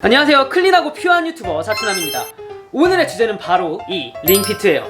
안녕하세요. 클린하고 퓨어한 유튜버 사치남입니다. 오늘의 주제는 바로 이 링피트예요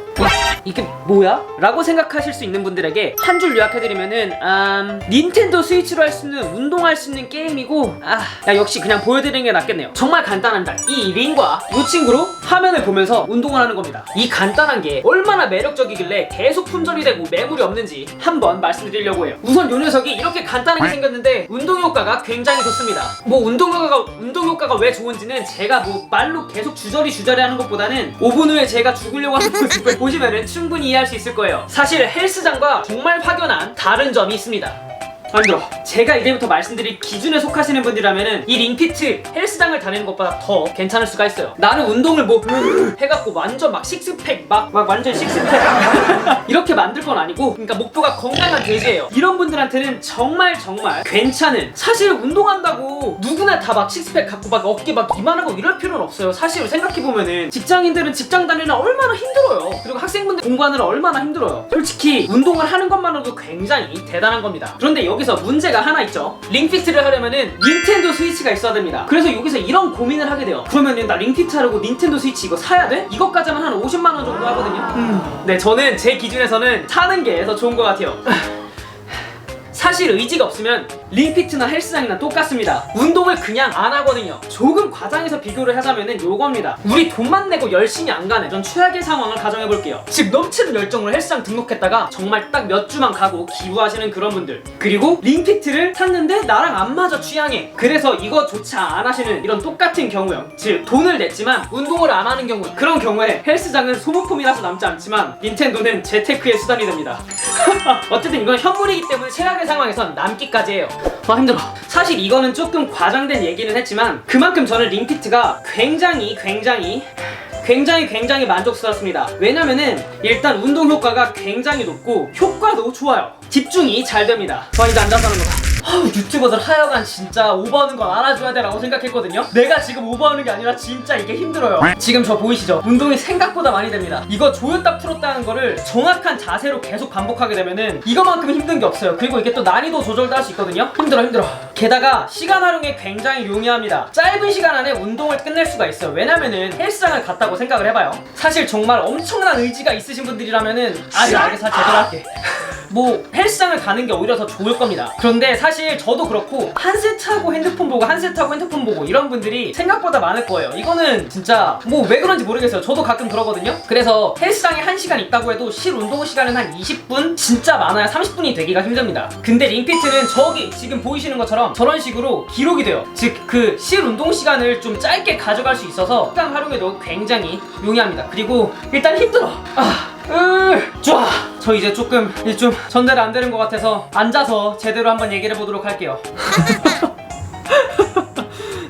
이, 게 뭐야? 라고 생각하실 수 있는 분들에게 한 줄 요약해드리면은 음, 닌텐도 스위치로 할 수 있는 운동할 수 있는 게임이고 아 야, 역시 그냥 보여드리는 게 낫겠네요. 정말 간단합니다. 이 링과 이 친구로 화면을 보면서 운동을 하는 겁니다. 이 간단한 게 얼마나 매력적이길래 계속 품절이 되고 매물이 없는지 한번 말씀드리려고 해요. 우선 요 녀석이 이렇게 간단하게 생겼는데 운동 효과가 굉장히 좋습니다. 뭐 운동 효과가 운동 효과가 왜 좋은지는 제가 뭐 말로 계속 주저리 주저리 하는 것보다는 5분 후에 제가 죽으려고 하는 모습을 보시면은 충분히 이해할 수 있을 거예요. 사실 헬스장과 정말 확연한 다른 점이 있습니다 안 들어. 제가 이제부터 말씀드릴 기준에 속하시는 분들이라면은 이 링피트 헬스장을 다니는 것보다 더 괜찮을 수가 있어요. 나는 운동을 뭐 해갖고 완전 막 식스팩 막, 막 완전 식스팩 이렇게 만들 건 아니고 그러니까 목표가 건강한 돼지예요. 이런 분들한테는 정말 정말 괜찮은 사실 운동한다고 누구나 다 막 식스팩 갖고 막 어깨 막 이만하고 이럴 필요는 없어요. 사실 생각해보면은 직장인들은 직장 다니는 얼마나 힘들어요. 그리고 학생분들 공부하느라 얼마나 힘들어요. 솔직히 운동을 하는 것만으로도 굉장히 대단한 겁니다. 그런데 여기 서 문제가 하나 있죠. 링피트를 하려면은 닌텐도 스위치가 있어야 됩니다. 그래서 여기서 이런 고민을 하게 돼요. 그러면은 나 링피트 하려고 닌텐도 스위치 이거 사야 돼? 이것까지만 한 50만 원 정도 하거든요. 네, 저는 제 기준에서는 사는 게 더 좋은 것 같아요. 사실 의지가 없으면 링피트나 헬스장이나 똑같습니다. 운동을 그냥 안 하거든요. 조금 과장해서 비교를 하자면은 요겁니다. 우리 돈만 내고 열심히 안 가는 전 최악의 상황을 가정해 볼게요. 즉 넘치는 열정으로 헬스장 등록했다가 정말 딱 몇 주만 가고 기부하시는 그런 분들. 그리고 링피트를 샀는데 나랑 안 맞아 취향에. 그래서 이거조차 안 하시는 이런 똑같은 경우요. 즉 돈을 냈지만 운동을 안 하는 경우. 그런 경우에 헬스장은 소모품이라서 남지 않지만 닌텐도는 재테크의 수단이 됩니다. 어쨌든 이건 현물이기 때문에 최악의 상황에선 남기까지 해요. 아 힘들어. 사실 이거는 조금 과장된 얘기는 했지만 그만큼 저는 링피트가 굉장히 굉장히 굉장히 굉장히 만족스럽습니다. 왜냐면은 일단 운동 효과가 굉장히 높고 효과도 좋아요. 집중이 잘 됩니다. 저 이제 앉아서 하는 거다. 아우, 유튜버들 하여간 진짜 오버하는 건 알아줘야 돼라고 생각했거든요. 내가 지금 오버하는 게 아니라 진짜 이게 힘들어요. 지금 저 보이시죠? 운동이 생각보다 많이 됩니다. 이거 조였다 풀었다 하는 거를 정확한 자세로 계속 반복하게 되면은 이거만큼 힘든 게 없어요. 그리고 이게 또 난이도 조절도 할 수 있거든요. 힘들어 힘들어. 게다가 시간 활용에 굉장히 용이합니다. 짧은 시간 안에 운동을 끝낼 수가 있어요. 왜냐면은 헬스장을 갔다고 생각을 해봐요. 사실 정말 엄청난 의지가 있으신 분들이라면은 아, 알겠어 제대로 할게. 뭐 헬스장을 가는 게 오히려 더 좋을 겁니다. 그런데 사실 저도 그렇고 한 세트하고 핸드폰 보고 한 세트하고 핸드폰 보고 이런 분들이 생각보다 많을 거예요. 이거는 진짜 뭐 왜 그런지 모르겠어요. 저도 가끔 그러거든요. 그래서 헬스장에 한 시간 있다고 해도 실 운동 시간은 한 20분 진짜 많아야 30분이 되기가 힘듭니다. 근데 링피트는 저기 지금 보이시는 것처럼 저런 식으로 기록이 돼요. 즉 그 실 운동 시간을 좀 짧게 가져갈 수 있어서 시간 활용에도 굉장히 용이합니다. 그리고 일단 힘들어. 아. 으. 저 이제 조금 좀 전달 안 되는 것 같아서 앉아서 제대로 한번 얘기를 해보도록 할게요.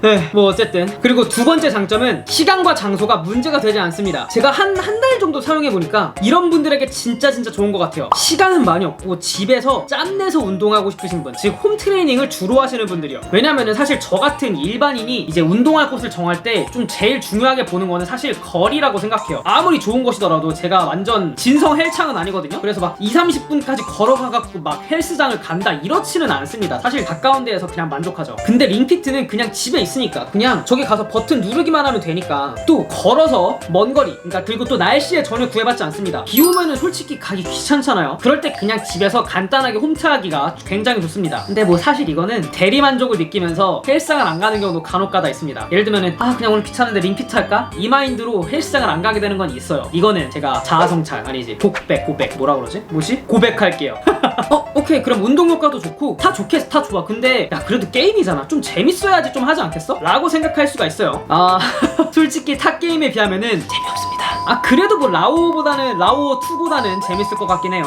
네, 뭐 어쨌든 그리고 두 번째 장점은 시간과 장소가 문제가 되지 않습니다. 제가 한 한 달 정도 사용해 보니까 이런 분들에게 진짜 진짜 좋은 것 같아요. 시간은 많이 없고 집에서 짬내서 운동하고 싶으신 분, 즉 홈 트레이닝을 주로 하시는 분들이요. 왜냐면은 사실 저 같은 일반인이 이제 운동할 곳을 정할 때 좀 제일 중요하게 보는 거는 사실 거리라고 생각해요. 아무리 좋은 곳이더라도 제가 완전 진성 헬창은 아니거든요. 그래서 막 2, 30분까지 걸어가갖고 막 헬스장을 간다 이렇지는 않습니다. 사실 가까운 데에서 그냥 만족하죠. 근데 링피트는 그냥 집에 있으니까 그냥 저기 가서 버튼 누르기만 하면 되니까 또 걸어서 먼 거리 그러니까 그리고 또 날씨 에 전혀 구애받지 않습니다. 비 오면은 솔직히 가기 귀찮잖아요. 그럴 때 그냥 집에서 간단하게 홈트하기가 굉장히 좋습니다. 근데 뭐 사실 이거는 대리 만족을 느끼면서 헬스장을 안 가는 경우도 간혹가다 있습니다. 예를 들면은 아 그냥 오늘 귀찮은데 링피트 할까? 이 마인드로 헬스장을 안 가게 되는 건 있어요. 이거는 제가 자아성찰 아니지 고백 고백 뭐라 그러지? 뭐지? 고백할게요. 어 오케이 그럼 운동 효과도 좋고 다 좋겠어 다 좋아. 근데 야 그래도 게임이잖아. 좀 재밌어야지 좀 하지 않겠어? 라고 생각할 수가 있어요. 아 솔직히 타 게임에 비하면은 재미없습니다. 아 그래도 뭐 라오보다는 라오 2보다는 재밌을 것 같긴 해요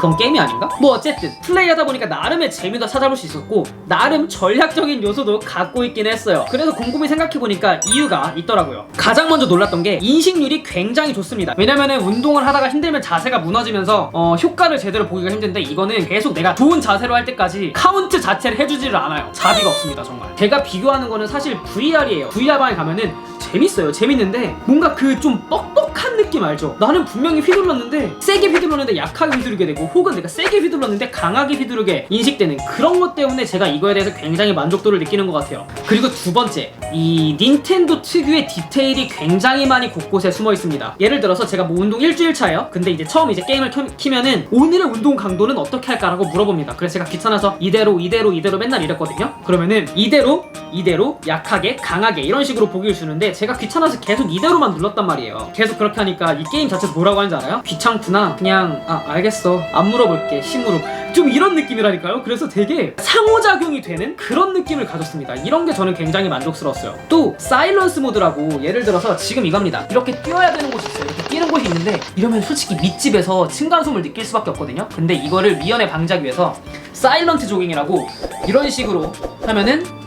그건 게임이 아닌가? 뭐 어쨌든 플레이하다 보니까 나름의 재미도 찾아볼 수 있었고 나름 전략적인 요소도 갖고 있긴 했어요. 그래서 곰곰이 생각해보니까 이유가 있더라고요. 가장 먼저 놀랐던 게 인식률이 굉장히 좋습니다. 왜냐면은 운동을 하다가 힘들면 자세가 무너지면서 어, 효과를 제대로 보기가 힘든데 이거는 계속 내가 좋은 자세로 할 때까지 카운트 자체를 해주지를 않아요. 자비가 없습니다 정말. 제가 비교하는 거는 사실 VR이에요. VR방에 가면은 재밌어요. 재밌는데 뭔가 그 좀 뻑뻑한 느낌 알죠? 나는 분명히 휘둘렀는데 세게 휘둘렀는데 약하게 휘두르게 되고 혹은 내가 세게 휘둘렀는데 강하게 휘두르게 인식되는 그런 것 때문에 제가 이거에 대해서 굉장히 만족도를 느끼는 것 같아요. 그리고 두 번째, 이 닌텐도 특유의 디테일이 굉장히 많이 곳곳에 숨어 있습니다. 예를 들어서 제가 뭐 운동 일주일 차예요. 근데 이제 처음 이제 게임을 켜- 키면은 오늘의 운동 강도는 어떻게 할까라고 물어봅니다. 그래서 제가 귀찮아서 이대로 이대로 이대로 맨날 이랬거든요. 그러면은 이대로 이대로 약하게 강하게 이런 식으로 보기를 주는데 제가 귀찮아서 계속 이대로만 눌렀단 말이에요. 계속 그렇게 하니까 이 게임 자체에서 뭐라고 하는지 알아요? 귀찮구나. 그냥 아 알겠어. 안 물어볼게. 심으로. 좀 이런 느낌이라니까요. 그래서 되게 상호작용이 되는 그런 느낌을 가졌습니다. 이런 게 저는 굉장히 만족스러웠어요. 또 사일런스 모드라고 예를 들어서 지금 이겁니다. 이렇게 뛰어야 되는 곳이 있어요. 이렇게 뛰는 곳이 있는데 이러면 솔직히 밑집에서 층간소음을 느낄 수밖에 없거든요. 근데 이거를 미연에 방지하기 위해서 사일런트 조깅이라고 이런 식으로 하면은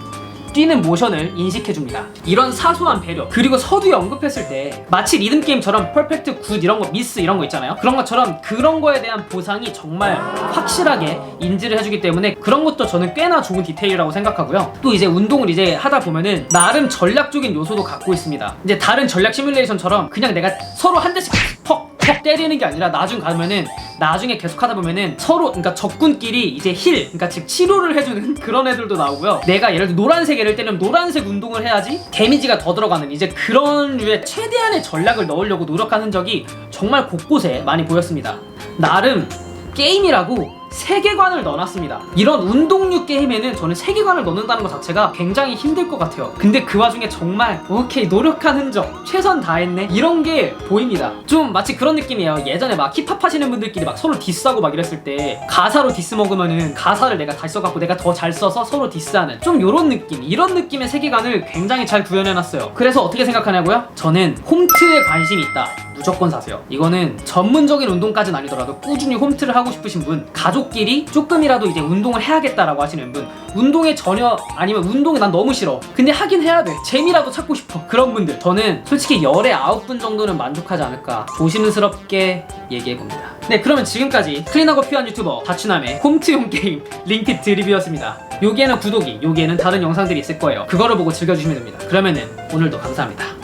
뛰는 모션을 인식해줍니다. 이런 사소한 배려 그리고 서두에 언급했을 때 마치 리듬 게임처럼 퍼펙트 굿 이런 거 미스 이런 거 있잖아요. 그런 것처럼 그런 거에 대한 보상이 정말 확실하게 인지를 해주기 때문에 그런 것도 저는 꽤나 좋은 디테일이라고 생각하고요. 또 이제 운동을 이제 하다 보면은 나름 전략적인 요소도 갖고 있습니다. 이제 다른 전략 시뮬레이션처럼 그냥 내가 서로 한 대씩 퍽 퍽 때리는 게 아니라 나중 가면은 나중에 계속 하다 보면은 서로 그러니까 적군끼리 이제 힐 그러니까 즉 치료를 해주는 그런 애들도 나오고요. 내가 예를 들어 노란색 애를 때리면 노란색 운동을 해야지 데미지가 더 들어가는 이제 그런 류의 최대한의 전략을 넣으려고 노력하는 적이 정말 곳곳에 많이 보였습니다. 나름 게임이라고 세계관을 넣어놨습니다. 이런 운동류 게임에는 저는 세계관을 넣는다는 것 자체가 굉장히 힘들 것 같아요. 근데 그 와중에 정말 오케이 노력한 흔적, 최선 다했네 이런 게 보입니다. 좀 마치 그런 느낌이에요. 예전에 막 힙합 하시는 분들끼리 막 서로 디스하고 막 이랬을 때 가사로 디스 먹으면은 가사를 내가 다시 써갖고 내가 더 잘 써서 서로 디스하는 좀 이런 느낌, 이런 느낌의 세계관을 굉장히 잘 구현해놨어요. 그래서 어떻게 생각하냐고요? 저는 홈트에 관심이 있다. 무조건 사세요. 이거는 전문적인 운동까지는 아니더라도 꾸준히 홈트를 하고 싶으신 분, 가족 끼리 조금이라도 이제 운동을 해야겠다라고 하시는 분, 운동에 전혀 아니면 운동이 난 너무 싫어. 근데 하긴 해야 돼. 재미라도 찾고 싶어. 그런 분들. 저는 솔직히 열에 아홉 분 정도는 만족하지 않을까 조심스럽게 얘기해 봅니다. 네, 그러면 지금까지 클린하고 퓨어한 유튜버 다추남의 홈트용 게임 링피트 리뷰였습니다. 여기에는 구독이, 여기에는 다른 영상들이 있을 거예요. 그거를 보고 즐겨주시면 됩니다. 그러면은 오늘도 감사합니다.